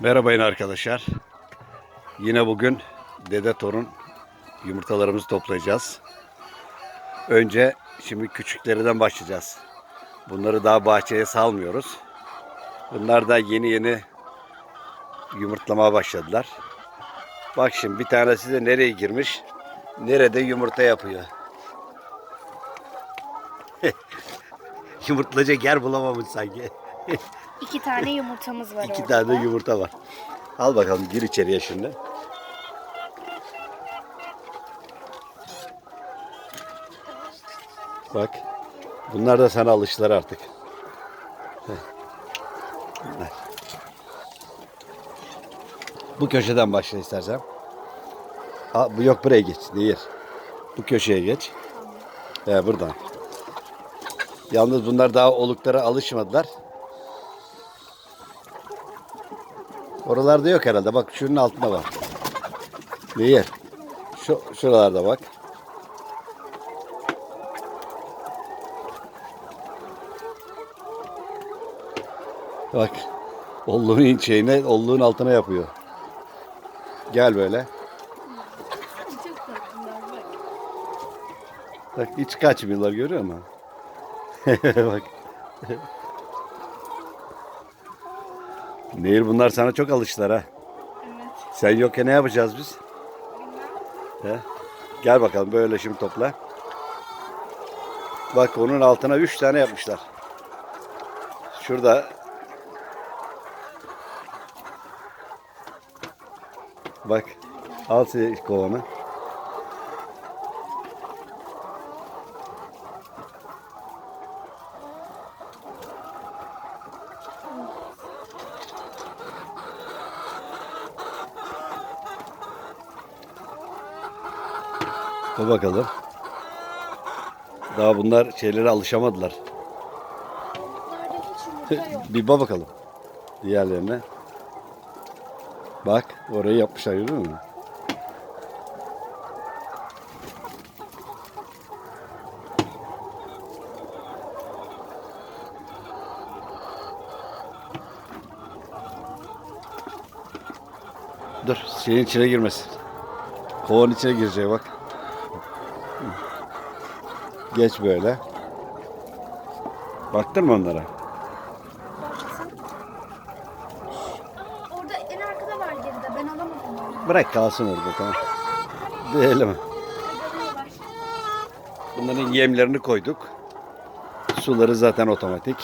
Merhabayın arkadaşlar. Yine bugün dede torun yumurtalarımızı toplayacağız. Önce şimdi küçüklerden başlayacağız. Bunları daha bahçeye salmıyoruz. Bunlar da yeni yeni yumurtlamaya başladılar. Bak şimdi bir tanesi de nereye girmiş? Nerede yumurta yapıyor? Yumurtlayacak yer bulamamış sanki. İki tane yumurtamız var İki orada. tane yumurta var. Al bakalım gir içeriye şimdi. Bak. Bunlar da sana alıştılar artık. Bunlar. Bu köşeden başla istersen. Aa, bu yok buraya geç. Değil. Bu köşeye geç. He, buradan. Yalnız bunlar daha oluklara alışmadılar. Oralarda yok herhalde. Bak şunun altında var. Değil. Şu şuralarda bak. Bak. Olluğun şeyine, olluğun altına yapıyor. Gel böyle. Bak hiç kaçmıyorlar görüyor musun? bak. Nehir bunlar sana çok alıştılar ha. Evet. Sen yokken ne yapacağız biz? He? Gel bakalım böyle şimdi topla. Bak onun altına üç tane yapmışlar. Şurada. Bak. Al kovanı. Dur bakalım. Daha bunlar şeylere alışamadılar. Bir bak bakalım. Diğerlerine. Bak orayı yapmışlar görüyor musun? Dur şeyin içine girmesin. Kovanın içine girecek bak. Geç böyle. Baktın mı onlara? Aa, orada en arkada var geride. Ben alamadım onu. Bırak kalsın orada tamam. Gagalıyorlar. Bunların yemlerini koyduk. Suları zaten otomatik.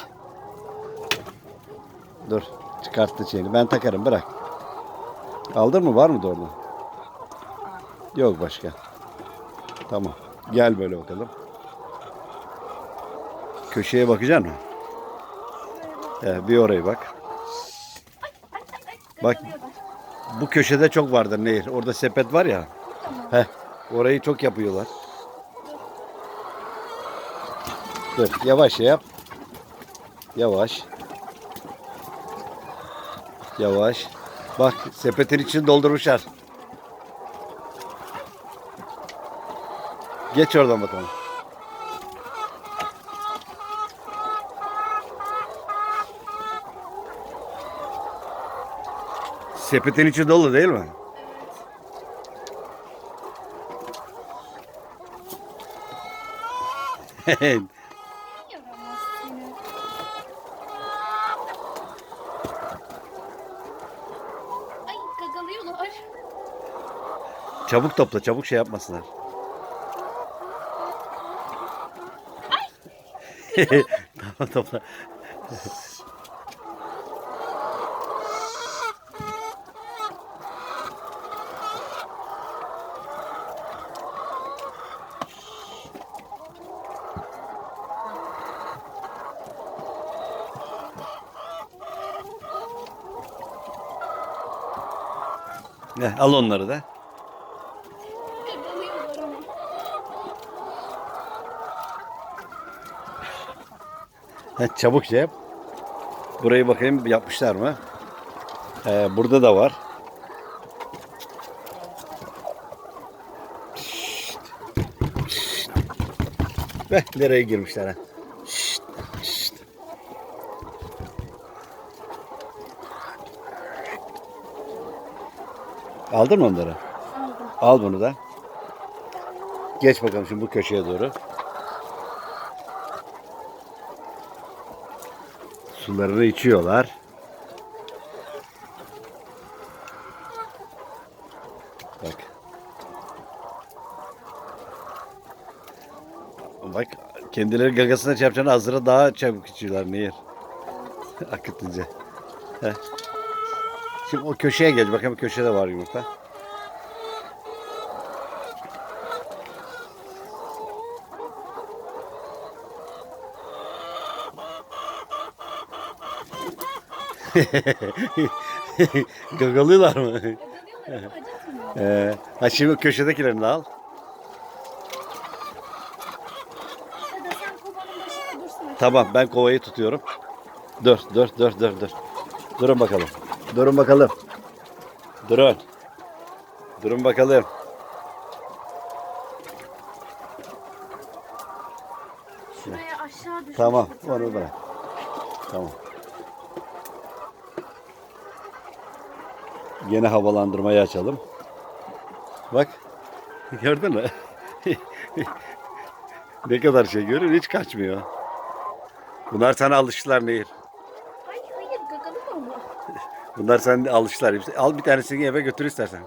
Dur. Çıkarttı şeyini. Ben takarım bırak. Aldın mı? Var mı da orada? Yok başka. Tamam. Gel böyle bakalım. Köşeye bakacaksın mı? Ee, bir oraya bak. Bak bu köşede çok vardır nehir. Orada sepet var ya. Heh, orayı çok yapıyorlar. Dur yavaş yap. Yavaş. Yavaş. Bak sepetin içini doldurmuşlar. Geç oradan bakalım. Sepetin içi dolu değil mi? Seni. Ay gagalıyorlar. çabuk topla, çabuk şey yapmasınlar. tamam topla. Heh, al onları da. Heh, çabuk şey yap. Burayı bakayım yapmışlar mı? Ee, burada da var. Şşt. Şşt. Heh, nereye girmişler ha? Şşt. Şşt. Aldın mı onları? Aldım. Al bunu da. Geç bakalım şimdi bu köşeye doğru. Sularını içiyorlar. Bak. Bak kendileri gagasına çarpacağını Azra daha çabuk içiyorlar Nehir. Akıtınca. Heh. Şimdi o köşeye geç. Bakayım köşede var yumurta. Gagalıyorlar mı? Ee, ha şimdi köşedekilerini de al. Tamam ben kovayı tutuyorum. Dur dur dur dur dur. Durun bakalım. Durun bakalım. Durun. Durun bakalım. Şuraya aşağı düşmüş. Tamam bir tane. onu bırak. Tamam. Yine havalandırmayı açalım. Bak. Gördün mü? ne kadar şey görüyor hiç kaçmıyor. Bunlar sana alıştılar Nehir. Gagalıyor mu? Bunlar sana alıştılar. Al bir tanesini eve götür istersen.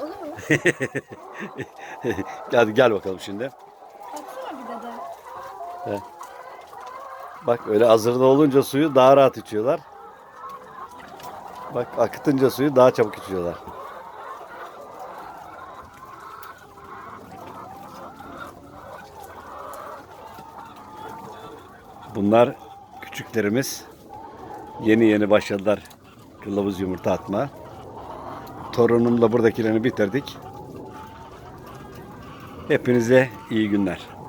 Olur. Hadi gel bakalım şimdi. Baksana bir de de. Bak öyle hazırda olunca suyu daha rahat içiyorlar. Bak akıtınca suyu daha çabuk içiyorlar. Bunlar küçüklerimiz. Yeni yeni başladılar kılavuz yumurta atma. Torunumla buradakilerini bitirdik. Hepinize iyi günler.